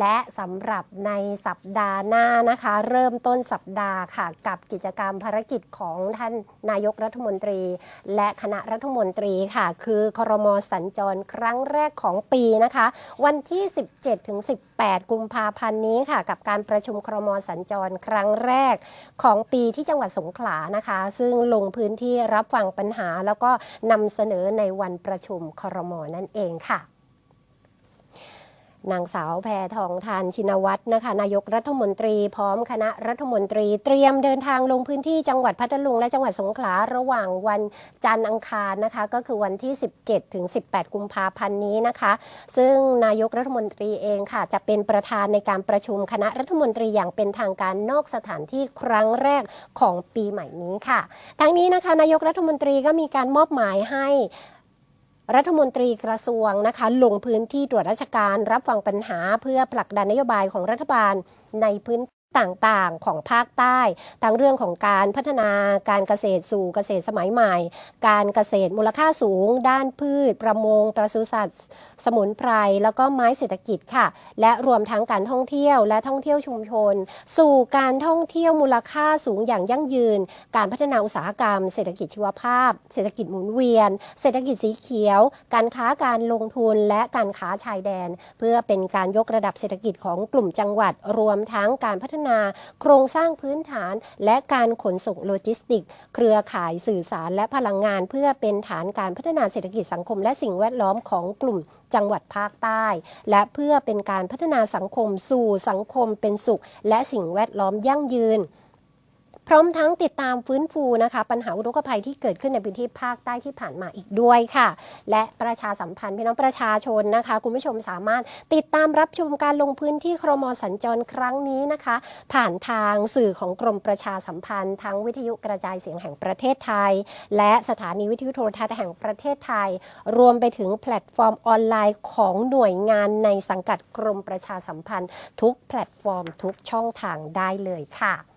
และสำหรับในสัปดาห์หน้านะคะ เริ่มต้นสัปดาห์ค่ะ กับกิจกรรมภารกิจของท่านนายกรัฐมนตรี และคณะรัฐมนตรีค่ะ คือครมสัญจรครั้งแรกของปีนะคะ วันที่ 17ถึง18 กุมภาพันธ์นี้ค่ะ กับการประชุมครมสัญจรครั้งแรกของปีที่จังหวัดสงขลานะคะ ซึ่งลงพื้นที่รับฟังปัญหา แล้วก็นำเสนอในวันประชุมครมนั่นเองค่ะ นางสาวแพทองทานชินวัตรนะคะ นายกรัฐมนตรีพร้อมคณะรัฐมนตรีเตรียมเดินทางลงพื้นที่จังหวัดพัทลุงและจังหวัดสงขลาระหว่างวันจันทร์อังคารนะคะ ก็คือวันที่ 17 ถึง 18 กุมภาพันธ์นี้นะคะ ซึ่งนายกรัฐมนตรีเองค่ะ จะเป็นประธานในการประชุมคณะรัฐมนตรีอย่างเป็นทางการนอกสถานที่ครั้งแรกของปีใหม่นี้ค่ะ ทั้งนี้นะคะนายกรัฐมนตรีก็มีการมอบหมายให้ รัฐมนตรีกระทรวงนะคะ ลงพื้นที่ตรวจราชการรับฟังปัญหาเพื่อผลักดันนโยบายของรัฐบาลในพื้น ต่างๆของภาคใต้ ทั้งเรื่องของการพัฒนาการเกษตรสู่เกษตรสมัยใหม่ การเกษตรมูลค่าสูง ด้านพืช ประมงปศุสัตว์ สมุนไพร แล้วก็ไม้เศรษฐกิจค่ะ และรวมทั้งการท่องเที่ยวและท่องเที่ยวชุมชน สู่การท่องเที่ยวมูลค่าสูงอย่างยั่งยืน การพัฒนาอุตสาหกรรม เศรษฐกิจชีวภาพ เศรษฐกิจหมุนเวียน เศรษฐกิจสีเขียว การค้าการลงทุนและการค้าชายแดน เพื่อเป็นการยกระดับเศรษฐกิจของกลุ่มจังหวัด รวมทั้งการพัฒนาโครงสร้างพื้นฐาน และการขนส่งโลจิสติก เครือข่ายสื่อสารและพลังงาน เพื่อเป็นฐานการพัฒนาเศรษฐกิจสังคม และสิ่งแวดล้อมของกลุ่มจังหวัดภาคใต้ และเพื่อเป็นการพัฒนาสังคมสู่สังคมเป็นสุข และสิ่งแวดล้อมยั่งยืน พร้อมทั้งติดตามฟื้นฟูนะคะ ปัญหาอุทกภัยที่เกิดขึ้นในพื้นที่ภาคใต้ที่ผ่านมาอีกด้วยค่ะ และประชาสัมพันธ์พี่น้องประชาชนนะคะ คุณผู้ชมสามารถติดตามรับชมการลงพื้นที่ครมสัญจรครั้งนี้นะคะ ผ่านทางสื่อของกรมประชาสัมพันธ์ทั้งวิทยุกระจายเสียงแห่งประเทศไทย และสถานีวิทยุโทรทัศน์แห่งประเทศไทย รวมไปถึงแพลตฟอร์มออนไลน์ของหน่วยงานในสังกัดกรมประชาสัมพันธ์ ทุกแพลตฟอร์มทุกช่องทางได้เลยค่ะ